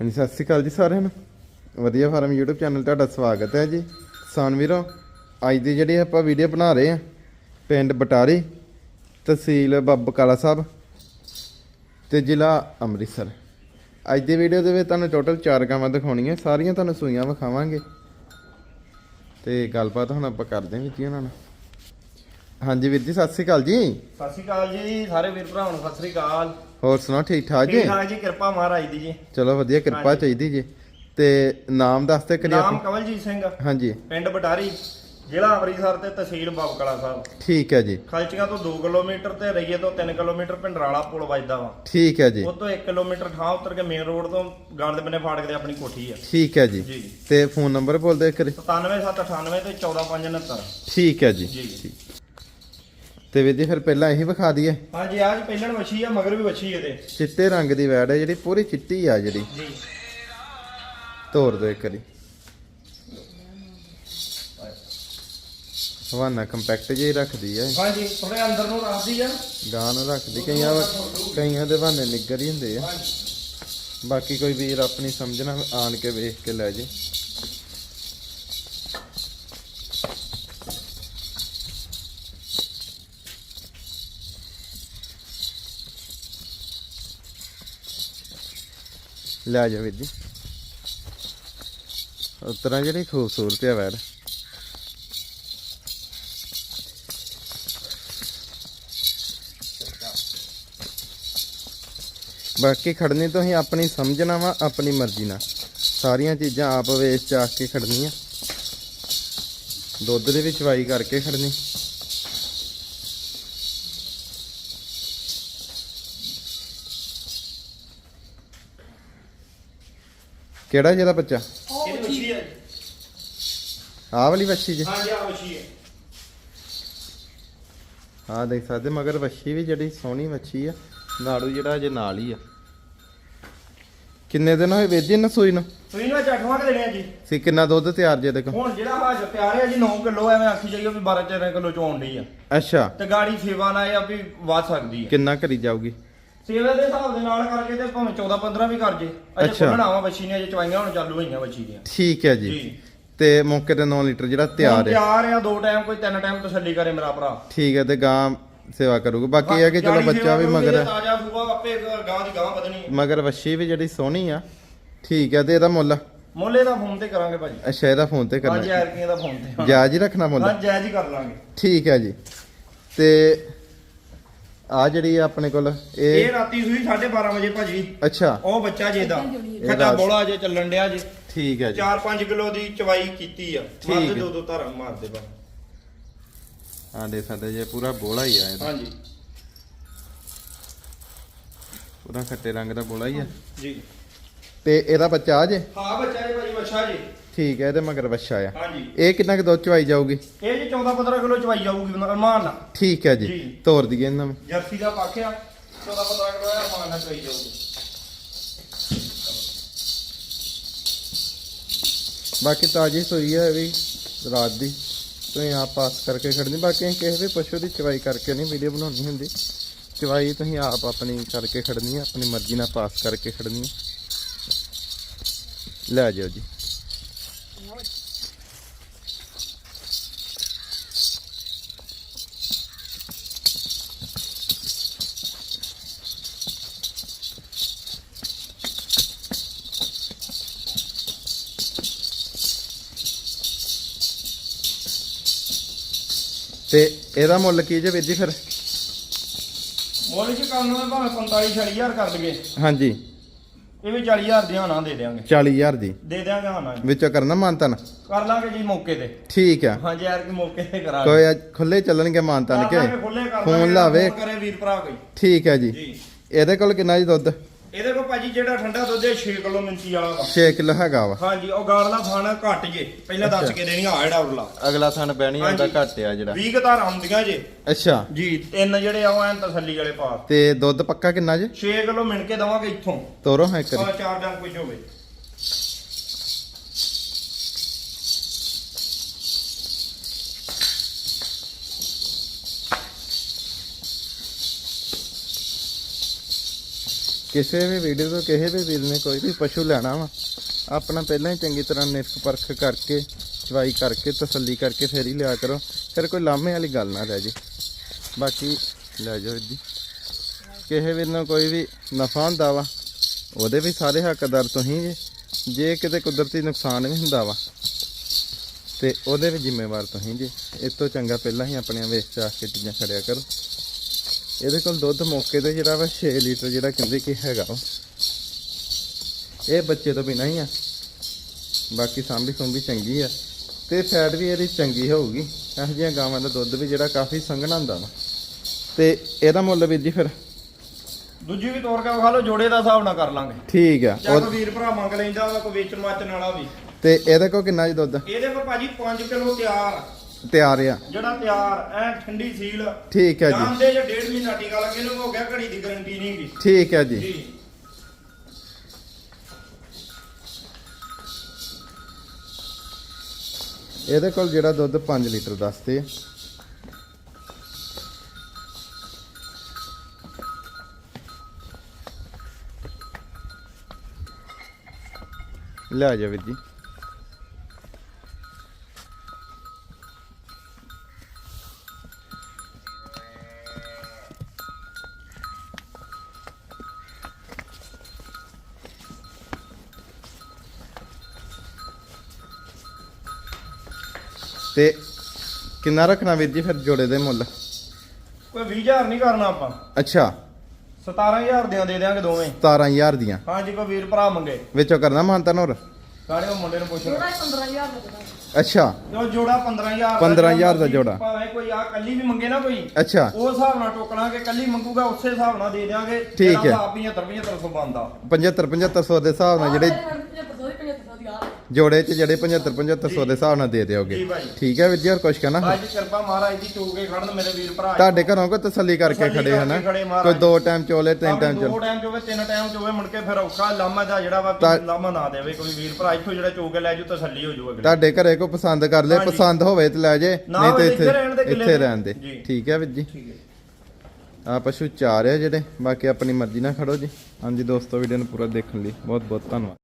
ਹਾਂਜੀ, ਸਤਿ ਸ਼੍ਰੀ ਅਕਾਲ ਜੀ ਸਾਰਿਆਂ ਨੂੰ। ਵਧੀਆ ਫਾਰਮ YouTube ਚੈਨਲ ਤੁਹਾਡਾ ਸਵਾਗਤ ਹੈ ਜੀ। ਕਿਸਾਨ ਵੀਰੋ, ਅੱਜ ਦੀ ਜਿਹੜੀ ਆਪਾਂ ਵੀਡੀਓ ਬਣਾ ਰਹੇ ਆ ਪਿੰਡ ਬਟਾਰੀ, ਤਹਿਸੀਲ ਬੱਬ ਕਾਲਾ ਸਾਹਿਬ ਤੇ ਜ਼ਿਲ੍ਹਾ ਅੰਮ੍ਰਿਤਸਰ। ਅੱਜ ਦੀ ਵੀਡੀਓ ਦੇ ਵਿੱਚ ਤੁਹਾਨੂੰ ਟੋਟਲ 4 ਗਾਵਾਂ ਦਿਖਾਉਣੀਆਂ, ਸਾਰੀਆਂ ਤੁਹਾਨੂੰ ਸੂਈਆਂ ਵਿਖਾਵਾਂਗੇ। ਤੇ ਗੱਲਬਾਤ ਹੁਣ ਆਪਾਂ ਕਰਦੇ ਹਾਂ ਵੀਰ ਜੀ ਉਹਨਾਂ ਨਾਲ। ਹਾਂਜੀ ਵੀਰ ਜੀ ਸਤਿ ਸ਼੍ਰੀ ਅਕਾਲ ਜੀ। ਸਤਿ ਸ਼੍ਰੀ ਅਕਾਲ ਜੀ ਸਾਰੇ ਵੀਰ ਭਰਾਵਾਂ ਨੂੰ ਸਤਿ ਸ਼੍ਰੀ ਅਕਾਲ। ਹੋਰ ਸੁਣਾਓ ਠੀਕ ਠਾਕ ਜੀ? ਠੀਕ ਠਾਕ ਜੀ ਕਿਰਪਾ ਮਹਾਰਾਜ ਦੀ ਜੀ। ਚਲੋ ਵਧੀਆ ਕਿਰਪਾ। ਚਾਹੀਦੀ ਜੀ। ਤੇ ਨਾਮ ਦੱਸ ਤੇ ਕਰੀ ਨਾਮ ਆਪਣਾ ਕਵਲਜੀਤ ਸਿੰਘ। ਹਾਂਜੀ। ਪਿੰਡ ਬਟਾਰੀ ਜ਼ਿਲ੍ਹਾ ਅੰਮ੍ਰਿਤਸਰ ਤੇ ਤਹਿਸੀਲ ਬਾਬਕਲਾ ਸਾਹਿਬ। ਠੀਕ ਹੈ ਜੀ। ਖਲਚੀਆਂ ਤੋਂ 2 ਕਿਲੋਮੀਟਰ ਤੇ ਰਈਏ ਤੋਂ 3 ਕਿਲੋਮੀਟਰ ਪਿੰਡਰਾਲਾ ਪੁਲ ਵੱਜਦਾ ਵਾ। ਠੀਕ ਹੈ ਜੀ। ਉਹ ਤੋਂ 1 ਕਿਲੋਮੀਟਰ ਠਾਂ ਉਤਰ ਕੇ ਮੇਨ ਰੋਡ ਤੋਂ ਗਾਂਡ ਦੇ ਬੰਨੇ ਫਾਟਕ ਤੇ ਆਪਣੀ ਕੋਠੀ ਆ। ਠੀਕ ਹੈ ਜੀ। ਜੀ ਤੇ ਫੋਨ ਨੰਬਰ ਬੋਲ ਦੇ ਕਰੀ 97798 ਤੇ 14569 ਠੀਕ ਹੈ ਜੀ। ਜੀ ਤੇ ਵੀਰ ਜੀ ਫਿਰ ਪਹਿਲਾਂ ਇਹੀ ਵਿਖਾ ਦਈਏ। ਹਾਂਜੀ ਆਜ ਪਹਿਲਣ ਵਛੀ ਆ ਮਗਰ ਵੀ ਵਛੀ ਇਹਦੇ। ਚਿੱਟੇ ਰੰਗ ਦੀ ਵੈੜ ਹੈ ਜਿਹੜੀ ਪੂਰੀ ਚਿੱਟੀ ਆ ਜਿਹੜੀ। ਜੀ। ਤੋਰ ਦੇ ਕਰੀ ਹਵਾਨਾ ਕੰਪੈਕਟ ਜਿਹੀ ਰੱਖਦੀ ਹੈ ਹਾਂਜੀ ਥੋੜੇ ਅੰਦਰ ਨੂੰ ਰੱਖਦੀ ਆ। ਗਾਂ ਨੂੰ ਰੱਖਦੀ ਕਈਆਂ ਕਈਆਂ ਦੇ ਬਹਾਨੇ ਨਿੱਗਰ ਹੀ ਹੁੰਦੇ ਆ। ਬਾਕੀ ਕੋਈ ਵੀਰ ਆਪਣੀ ਸਮਝਣਾ ਆਣ ਕੇ ਵੇਖ ਕੇ ਲੈ ਜੇ। ਲੈ ਜਾ ਵੀਰ ਜੀ। ਉਸ ਤਰ੍ਹਾਂ ਜਿਹੜੀ ਖੂਬਸੂਰਤ ਹੈ ਵੈੜ। ਬਾਕੀ ਖੜਨੀ ਤੁਸੀਂ ਆਪਣੀ ਸਮਝਣਾ ਵਾ, ਆਪਣੀ ਮਰਜ਼ੀ ਨਾਲ। ਸਾਰੀਆਂ ਚੀਜ਼ਾਂ ਆਪ ਵੇਚ ਚਾਕ ਕੇ ਖੜਨੀਆਂ। ਦੁੱਧ ਦੇ ਵਿੱਚ ਵਾਈ ਕਰਕੇ ਖੜਨੀ। ਕਿਹੜਾ ਜਿਹਦਾ ਬੱਚਾ? ਇਹ ਆਹ ਵਾਲੀ ਵੱਛੀ ਜੀ। ਹਾਂਜੀ ਆ ਵਛੀ ਹੈ ਹਾਂ ਦੇਖ ਸਕਦੇ ਮਗਰ ਵੱਛੀ ਵੀ ਜਿਹੜੀ ਸੋਹਣੀ ਵੱਛੀ ਆ ਨਾੜੂ ਜਿਹੜਾ ਅਜੇ ਨਾਲ ਹੀ ਆ। ਕਿੰਨੇ ਦਿਨ ਹੋਏ ਵੇਜੀ ਨਾ ਸੂਈ ਨੂੰ? ਤੁਸੀਂ ਨਾ ਚੱਕਵਾ ਕੇ ਦੇਣੇ ਆ ਜੀ। ਸੀ ਕਿੰਨਾ ਦੁੱਧ ਤਿਆਰ ਜੇ ਦੇਖੋ। ਹੁਣ ਜਿਹੜਾ ਹਾਜ ਪਿਆਰੇ ਆ ਜੀ 9 ਕਿਲੋ ਐਵੇਂ ਆਖੀ ਜਾਈਏ ਵੀ 12 13 ਕਿਲੋ ਚੋਣ ਡਈ ਆ। ਅੱਛਾ। ਤੇ ਗਾੜੀ ਸੇਵਾ ਨਾਲ ਇਹ ਆ ਵੀ ਵੱਧ ਸਕਦੀ ਆ। ਕਿੰਨਾ ਕਰੀ ਜਾਊਗੀ? ਸੇਵਾ ਦੇ ਹਿਸਾਬ ਦੇ ਨਾਲ ਕਰਕੇ ਤੇ ਭਾਵੇਂ 14 15 ਵੀ ਕਰ ਜੇ। ਅਜੇ ਅੱਛਾ। ਬੱਚੀ ਨੇ ਅਜੇ ਚਵਾਈਆਂ ਹੁਣ ਚਾਲੂ ਹੋਈਆਂ ਬੱਚੀ ਦੀਆਂ। ਠੀਕ ਹੈ ਜੀ। ਜੀ। ਤੇ ਮੌਕੇ ਤੇ 9 ਲੀਟਰ ਜਿਹੜਾ ਤਿਆਰ ਹੈ। ਤਿਆਰ ਆ ਦੋ ਟਾਈਮ ਕੋਈ ਤਿੰਨ ਟਾਈਮ ਤਸੱਲੀ ਕਰੇ ਮੇਰਾ ਭਰਾ। ਠੀਕ ਹੈ ਤੇ ਗਾਂ ਸੇਵਾ ਕਰੂਗਾ। ਬਾਕੀ ਇਹ ਹੈ ਕਿ ਚਲੋ ਬੱਚਾ ਸੇਵਾ ਵੀ ਕਰੂਗੀ ਮਗਰ ਤਾਜ਼ਾ ਸੂਆ ਆਪੇ ਗਾਂ ਦੀ ਗਾਂ ਵਧਣੀ ਮਗਰ ਵੱਛੀ ਵੀ ਜਿਹੜੀ ਸੋਹਣੀ ਆ। ਠੀਕ ਹੈ ਤੇ ਇਹਦਾ ਮੁੱਲ? ਮੁੱਲੇ ਦਾ ਫੋਨ ਤੇ ਕਰਾਂਗੇ ਭਾਜੀ। ਅੱਛਾ ਇਹਦਾ ਫੋਨ ਤੇ ਕਰਨਾ। ਐਰਕੀਆਂ ਦਾ ਫੋਨ ਤੇ। ਜਾਇਜ਼ ਹੀ ਰੱਖਣਾ ਮੁੱਲ? ਹਾਂ ਜਾਇਜ਼ ਹੀ ਕਰ ਲਾਂਗੇ। ਠੀਕ ਹੈ ਜੀ। ਤੇ ਆ ਜਿਹੜੀ ਆ ਆਪਣੇ ਕੋਲ ਇਹ ਇਹ ਰਾਤੀ ਸੂਈ 12:30 ਵਜੇ ਭਾਜੀ। ਅੱਛਾ। ਉਹ ਬੱਚਾ ਜੇ ਦਾ। ਇਹ ਖੱਟਾ ਰਾਤ- ਬੋਲਾ ਜੇ ਚੱਲਣ ਡਿਆ ਜੇ। ਠੀਕ ਹੈ ਜੀ। 4-5 ਕਿਲੋ ਦੀ ਚਵਾਈ ਕੀਤੀ ਆ। ਠੀਕ ਹੈ। ਦੋ ਦੋ ਧਾਰਾਂ ਮਾਰਦੇ ਬਾ ਹਾਂ ਦੇ ਸਕਦੇ ਜੇ ਪੂਰਾ ਬੋਲਾ ਹੀ ਆ ਇਹਦਾ। ਹਾਂਜੀ। ਪੂਰਾ ਖੱਟੇ ਰੰਗ ਦਾ ਬੋਲਾ ਹੀ ਆ। ਜੀ। ਤੇ ਇਹਦਾ ਬੱਚਾ ਆ ਜੇ? ਹਾਂ ਬੱਚਾ ਜੀ ਭਾਜੀ ਬੱਚਾ ਜੀ। ਠੀਕ ਹੈ ਇਹਦੇ ਮਗਰ ਬੱਚਾ ਆ। ਹਾਂਜੀ। ਇਹ ਕਿੰਨਾ ਕੁ ਦੁੱਧ ਚਵਾਈ ਜਾਊਗੀ? ਇਹ ਜੀ 14-15 ਕਿਲੋ ਚਵਾਈ ਜਾਊਗੀ ਅਰਮਾਨ ਨਾਲ। ਠੀਕ ਹੈ ਜੀ ਜੀ। ਤੋਰ ਦਈਏ ਇਹਨਾਂ ਨੂੰ। ਜਰਸੀ ਦਾ ਪਾਖਿਆ 14-15 ਕਿਲੋ ਅਰਮਾਨ ਨਾਲ ਚਵਾਈ ਜਾਊਗੀ। ਬਾਕੀ ਤਾਜੀ ਸੋਈ ਹੈ ਇਹ ਵੀ ਰਾਤ ਦੀ। ਤੁਸੀਂ ਆਪ ਪਾਸ ਕਰਕੇ ਖੜਨੀ ਬਾਕੀ ਅਸੀਂ ਕਿਸੇ ਵੀ ਪਸ਼ੂ ਦੀ ਚਵਾਈ ਕਰਕੇ ਨਹੀਂ ਵੀਡੀਓ ਬਣਾਉਣੀ ਹੁੰਦੀ। ਚਵਾਈ ਤੁਸੀਂ ਆਪ ਆਪਣੀ ਕਰਕੇ ਖੜਨੀ ਹੈ ਆਪਣੀ ਮਰਜ਼ੀ ਨਾਲ ਪਾਸ ਕਰਕੇ ਖੜਨੀ ਹੈ ਲੈ ਜਾਓ ਜੀ। ਤੇ ਇਹਦਾ ਮੁੱਲ ਕੀ ਜੇ ਵੀਰ ਜੀ ਫਿਰ? ਮੁੱਲ ਚ ਕਰਨ ਨੂੰ ਭਾਵੇਂ 45-40000 ਕਰ ਦਈਏ। ਹਾਂਜੀ। ਇਹ ਵੀ 40000 ਦੀ ਹਾਨਾ ਦੇ ਦੇਵਾਂਗੇ 40000 ਦੀ? ਦੇ ਦੇਵਾਂਗੇ ਹਾਨਾ ਵਿੱਚੋਂ ਕਰਨਾ ਮਾਨਤਨ ਕਰ ਲਾਂਗੇ ਜੀ ਮੌਕੇ ਤੇ। ਠੀਕ ਆ। ਹਾਂਜੀ ਯਾਰ ਕਿ ਮੌਕੇ ਤੇ ਕਰਾਂਗੇ ਕੋਈ ਅੱਜ ਖੁੱਲੇ ਚੱਲਣਗੇ ਮਾਨਤਨ ਕੇ ਖੁੱਲੇ ਕਰ ਫੋਨ ਦਾਂਗੇ, ਲਾਵੇ। ਕਰੇ ਵੀਰ ਭਰਾ ਕੋਈ। ਠੀਕ ਹੈ ਜੀ। ਜੀ। ਇਹਦੇ ਕੋਲ ਕਿੰਨਾ ਜੀ ਦੁੱਧ? ਇਹਦੇ ਕੋਲ ਭਾਜੀ ਜਿਹੜਾ ਠੰਡਾ ਦੁੱਧ ਹੈ 6 ਕਿਲੋ ਮਿੰਚੀ ਵਾਲਾ ਵਾ। 6 ਕਿਲੋ ਹੈਗਾ ਵਾ। ਹਾਂਜੀ ਉਹ ਗਾੜਲਾ ਖਾਣਾ ਘੱਟ ਜੇ। ਪਹਿਲਾਂ ਦੱਸ। ਕੇ ਦੇਣੀ ਆ ਜਿਹੜਾ ਉਰਲਾ। ਅਗਲਾ ਥਣ ਬਹਿਣੀ ਆਉਂਦਾ ਹਾਂਜੀ। ਘੱਟ ਆ ਜਿਹੜਾ। 20 ਕਤਾਰ ਆਉਂਦੀਆਂ ਜੇ। ਅੱਛਾ। ਜੀ ਤਿੰਨ ਜਿਹੜੇ ਆ ਉਹ ਐਨ ਤਸੱਲੀ ਵਾਲੇ ਪਾ। ਤੇ ਦੁੱਧ ਪੱਕਾ ਕਿੰਨਾ ਜੀ? 6 ਕਿਲੋ ਮਿਣ ਕੇ ਦਵਾਂਗੇ ਇੱਥੋਂ। ਤੋਰੋ ਹਾਂ ਵਾਰੀ। ਚਾਰ ਡੰਗ ਕੁਝ ਹੋਵੇ। ਕਿਸੇ ਵੀ ਵੀਡੀਓ ਤੋਂ ਕਿਸੇ ਵੀ ਵੀਰ ਨੇ ਕੋਈ ਵੀ ਪਸ਼ੂ ਲੈਣਾ ਵਾ, ਆਪਣਾ ਪਹਿਲਾਂ ਹੀ ਚੰਗੀ ਤਰ੍ਹਾਂ ਨਿਰਖ ਪਰਖ ਕਰਕੇ ਚਵਾਈ ਕਰਕੇ, ਤਸੱਲੀ ਕਰਕੇ ਫੇਰ ਹੀ ਲਿਆ ਕਰੋ, ਫਿਰ ਕੋਈ ਲਾਮੇ ਵਾਲੀ ਗੱਲ ਨਾ ਰਹਿ ਜੇ। ਬਾਕੀ ਲੈ ਜਾਓ ਜੀ। ਕਿਸੇ ਵੀਰ ਨੂੰ ਕੋਈ ਵੀ ਨਫਾ ਹੁੰਦਾ ਵਾ, ਉਹਦੇ ਵੀ ਸਾਰੇ ਹੱਕਦਾਰ ਤੁਸੀਂ ਜੇ ਜੇ ਕਿਤੇ ਕੁਦਰਤੀ ਨੁਕਸਾਨ ਵੀ ਹੁੰਦਾ ਵਾ, ਤੇ ਉਹਦੇ ਵੀ ਜ਼ਿੰਮੇਵਾਰ ਤੁਸੀਂ ਜੀ। ਇਸ ਤੋਂ ਚੰਗਾ ਪਹਿਲਾਂ ਹੀ ਆਪਣੀਆਂ ਵੇਚ ਚਾਹ ਕੇ ਚੀਜ਼ਾਂ ਖੜਿਆ ਕਰੋ। ਇਹਦੇ ਕੋਲ ਦੁੱਧ ਮੌਕੇ ਤੇ ਜਿਹੜਾ ਵਾ 6 ਲੀਟਰ ਜਿਹੜਾ ਕਹਿੰਦੇ ਕਿ ਹੈਗਾ ਇਹ ਬੱਚੇ ਤੋਂ ਬਿਨਾਂ ਹੀ ਆ। ਬਾਕੀ ਸਾਂਭੀ ਸੁੰਭੀ ਚੰਗੀ ਆ। ਤੇ ਫੈਟ ਵੀ ਇਹਦੀ ਚੰਗੀ ਹੋਊਗੀ। ਇਹੋ ਜਿਹੀਆਂ ਗਾਵਾਂ ਦਾ ਦੁੱਧ ਵੀ ਜਿਹੜਾ ਕਾਫੀ ਸੰਘਣਾ ਹੁੰਦਾ ਵਾ। ਤੇ ਇਹਦਾ ਮੁੱਲ ਵੀਰ ਜੀ ਫਿਰ? ਦੂਜੀ ਵੀ ਤੋੜ ਕੇ ਵਿਖਾ ਲਓ ਜੋੜੇ ਦਾ ਹਿਸਾਬ ਨਾਲ ਕਰ ਲਾਂਗੇ। ਠੀਕ ਆ। ਕੋਈ ਵੀਰ ਭਰਾ ਮੰਗ ਲੈਂਦਾ ਕੋਈ ਵੇਚਣ ਮਾਚਣ ਵਾਲਾ ਵੀ। ਤੇ ਇਹਦੇ ਕੋਲ ਕਿੰਨਾ ਜੀ ਦੁੱਧ? ਇਹਦੇ ਕੋਲ ਭਾਜੀ 5 ਕਿਲੋ ਤਿਆਰ ਤਿਆਰ ਆ। ਜਿਹੜਾ ਤਿਆਰ ਐ ਠੰਡੀ ਸੀਲ। ਠੀਕ ਹੈ ਜੀ। ਜਾਂਦੇ ਜੇ ਡੇਢ ਮਹੀਨਾ ਟੀਕਾ ਲੱਗੇ ਨੂੰ ਹੋ ਗਿਆ ਘੜੀ ਦੀ ਗਾਰੰਟੀ ਨਹੀਂ ਗੀ ਠੀਕ ਹੈ ਜੀ। ਜੀ। ਇਹਦੇ ਕੋਲ ਜਿਹੜਾ ਦੁੱਧ 5 ਲੀਟਰ ਦੱਸਦੇ ਆ। ਲੈ ਜਾ ਵੀਰ ਜੀ। ਤੇ ਕਿੰਨਾ ਰੱਖਣਾ ਵੀਰ ਜੀ ਫਿਰ ਜੋੜੇ ਦੇ ਮੁੱਲ? ਕੋਈ 20000 ਨਹੀਂ ਕਰਨਾ ਆਪਾਂ। ਅੱਛਾ। 17000 ਦੀਆਂ ਦੇ ਦਿਆਂਗੇ ਦੋਵੇਂ। 17000 ਦੀਆਂ। ਹਾਂਜੀ ਕੋਈ ਵੀਰ ਭਰਾ ਮੰਗੇ। ਵਿੱਚੋਂ ਕਰਨਾ ਮਾਨਤਨ ਹੋਰ ਸਾਰੇ ਉਹ ਮੁੰਡੇ ਨੂੰ ਪੁੱਛ ਲਓ ਥੋੜਾ 15000 ਲੱਗਦਾ ਅੱਛਾ। ਜੋ ਜੋੜਾ 15000 15,000 ਦਾ ਜੋੜਾ। ਭਾਵੇਂ ਕੋਈ ਆ ਕੱਲੀ ਵੀ ਮੰਗੇ ਨਾ ਕੋਈ। ਅੱਛਾ। ਉਹ ਹਿਸਾਬ ਨਾਲ ਟੋਕਣਾ ਕਿ ਕੱਲੀ ਮੰਗੂਗਾ ਉਸੇ ਹਿਸਾਬ ਨਾਲ ਦੇ ਦਿਆਂਗੇ। ਠੀਕ ਹੈ। 75 7500 ਬੰਦਾ 75 7500 ਦੇ ਹਿਸਾਬ ਨਾਲ ਜਿਹੜੇ 7500 ਦੀ 7500 ਦੀ ਆ ਜੋੜੇ 'ਚ ਜਿਹੜੇ 75 7500 ਦੇ ਹਿਸਾਬ ਨਾਲ ਦੇ ਦਿਓਗੇ। ਜੀ ਭਾਈ। ਠੀਕ ਹੈ ਵੀਰ ਜੀ ਹੋਰ ਕੁਝ ਕਹਿਣਾ? ਦੀ ਕਿਰਪਾ ਮਹਾਰਾਜ ਦੀ ਚੋਕੇ ਖੜਨ ਮੇਰੇ ਵੀਰ ਭਰਾ ਤੁਹਾਡੇ ਘਰੋਂ ਕੋਈ ਤਸੱਲੀ ਕਰਕੇ ਤਸੱਲੀ ਖੜੇ ਕਰਕੇ ਹਨਾ? ਖੜੇ ਮਹਾਰਾਜ। ਕੋਈ ਦੋ ਟਾਈਮ ਚੋਲੇ ਤਿੰਨ ਟਾਈਮ ਦੋ ਚੋਲੇ। ਟਾਈਮ ਚੋਵੇ ਤਿੰਨ ਟਾਈਮ ਚੋਵੇ ਮੁੜ ਕੇ ਫਿਰ ਔਖਾ ਲਾਮਾ ਦਾ ਜਿਹੜਾ ਵਾ ਤਾਂ- ਵੀ ਲਾਮਾ ਨਾ ਦੇਵੇ ਕੋਈ ਵੀਰ ਭਰਾ ਇੱਥੋਂ ਜਿਹੜਾ ਚੋਕੇ ਲੈ ਜੂ ਤਸੱਲੀ ਹੋ ਜੂ ਅਗਲੇ। ਤੁਹਾਡੇ ਘਰੇ ਕੋਈ ਪਸੰਦ ਕਰ ਲੇ ਹਾਂਜੀ। ਪਸੰਦ ਹੋਵੇ ਤੇ ਲੈ ਜੇ ਨਾ ਨਹੀਂ ਤੇ ਹੋਵੇ ਇੱਥੇ ਇੱਥੇ ਰਹਿਣ ਦੇ ਕਿੱਲੇ ਇੱਥੇ। ਰਹਿਣ ਦੇ। ਜੀ। ਠੀਕ ਹੈ ਵੀਰ ਜੀ। ਠੀਕ ਹੈ। ਆ ਪਸ਼ੂ ਚਾਰ ਆ ਜਿਹੜੇ ਬਾਕੀ ਆਪਣੀ ਮਰਜ਼ੀ ਨਾਲ ਖੜੋ ਜੀ। ਹਾਂਜੀ ਦੋਸਤੋ ਵੀਡੀਓ ਨੂੰ ਪੂਰਾ ਦੇਖਣ ਲਈ ਬਹੁਤ ਬਹੁਤ ਧੰਨਵਾਦ।